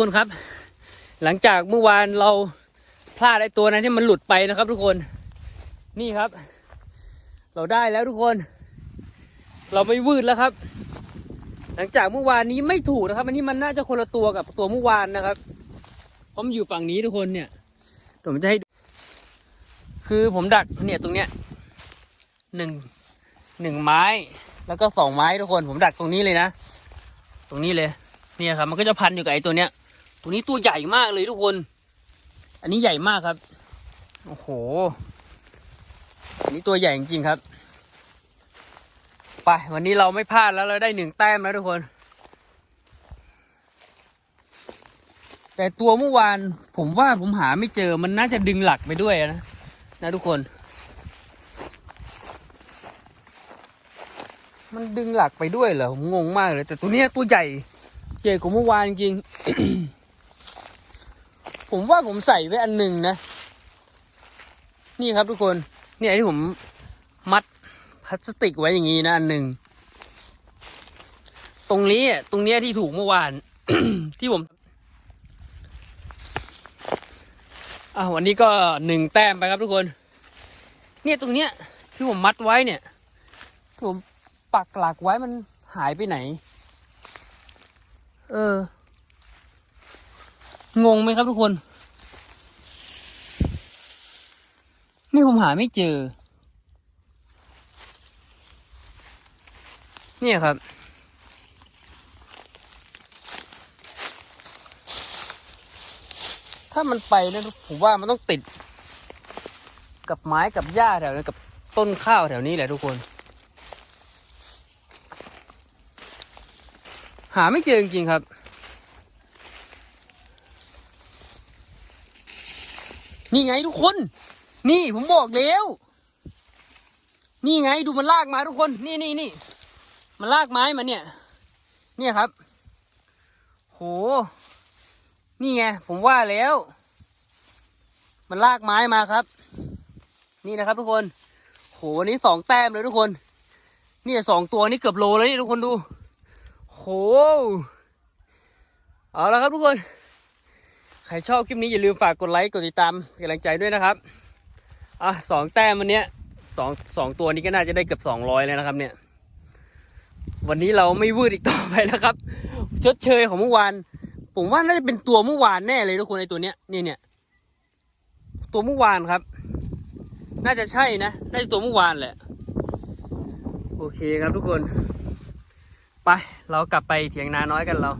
คนครับ หลังจากเมื่อวานเราพลาดไอ้ตัวนั้นที่มันหลุดไปนะครับ ทุกคนนี่ครับ เราได้แล้วทุกคน เราไม่วืดแล้วครับ หลังจากเมื่อวานนี้ไม่ถูกนะครับ อันนี้มันน่าจะคนละตัวกับตัวเมื่อวานนะครับเพราะมันอยู่ฝั่งนี้ทุกคนเนี่ยผมจะให้คือผมดักเนี่ยตรงเนี้ยหนึ่งหนึ่งไม้ แล้วก็สองไม้ทุกคน ผมดักตรงนี้เลยนะ ตรงนี้เลย เนี่ยครับ มันก็จะพันอยู่กับไอ้ตัวเนี้ย ตัวนี้ตัวใหญ่มากเลยทุกคน อันนี้ใหญ่มากครับ โอ้โห อันนี้ตัวใหญ่จริงๆครับ ไป วันนี้เราไม่พลาดแล้วเราได้หนึ่งแต้มแล้วทุกคน แต่ตัวเมื่อวานผมว่าผมหาไม่เจอมันน่าจะดึงหลักไปด้วยนะนะทุกคน มันดึงหลักไปด้วยเหรอผมงงมากเลย แต่ตัวเนี้ยตัวใหญ่ใหญ่กว่าเมื่อวานจริง ผมว่าผมใส่ไว้อันหนึ่งนะ นี่ครับทุกคนเนี่ยที่ผมมัดพลาสติกไว้อย่างนี้นะอันหนึ่งตรงนี้อะตรงเนี้ยที่ถูกเมื่อวาน ที่ผมอะวันนี้ก็หนึ่งแต้มไปครับทุกคน เนี่ยตรงเนี้ยที่ผมมัดไว้เนี่ยที่ผมปักหลักไว้มันหายไปไหน เออ งงไหมครับทุกคน นี่ผมหาไม่เจอ เนี่ยครับ ถ้ามันไปนะผมว่ามันต้องติด กับไม้กับหญ้าแถวนี้กับต้นข้าวแถวนี้แหละทุกคน หาไม่เจอจริงๆครับ นี่ไงทุกคน นี่ผมบอกแล้ว นี่ไงดูมันลากมาทุกคน นี่นี่นี่มันลากไม้มาเนี่ย เนี่ยครับ โห นี่ไงผมว่าแล้ว มันลากไม้มาครับ นี่นะครับทุกคน โหวันนี้สองแต้มเลยทุกคน นี่สองตัวนี่เกือบโลแล้วนี่ทุกคนดู โห เอาละครับทุกคน ใครชอบคลิปนี้อย่าลืมฝากกดไลค์กดติดตามกำลังใจด้วยนะครับอะสองแต้มวันเนี้ยสองสองตัวนี้ก็น่าจะได้เกือบสองร้อยแล้วนะครับ เนี่ย วันนี้เราไม่วืดอีกต่อไปแล้วครับ ชดเชยของเมื่อวาน ผมว่าน่าจะเป็นตัวเมื่อวานแน่เลยทุกคนไอตัวเนี้ยเนี่ยเนี่ยตัวเมื่อวานครับ น่าจะใช่นะน่าจะตัวเมื่อวานแหละ โอเคครับทุกคน ไปเรากลับไปเถียงนาน้อยกันเรา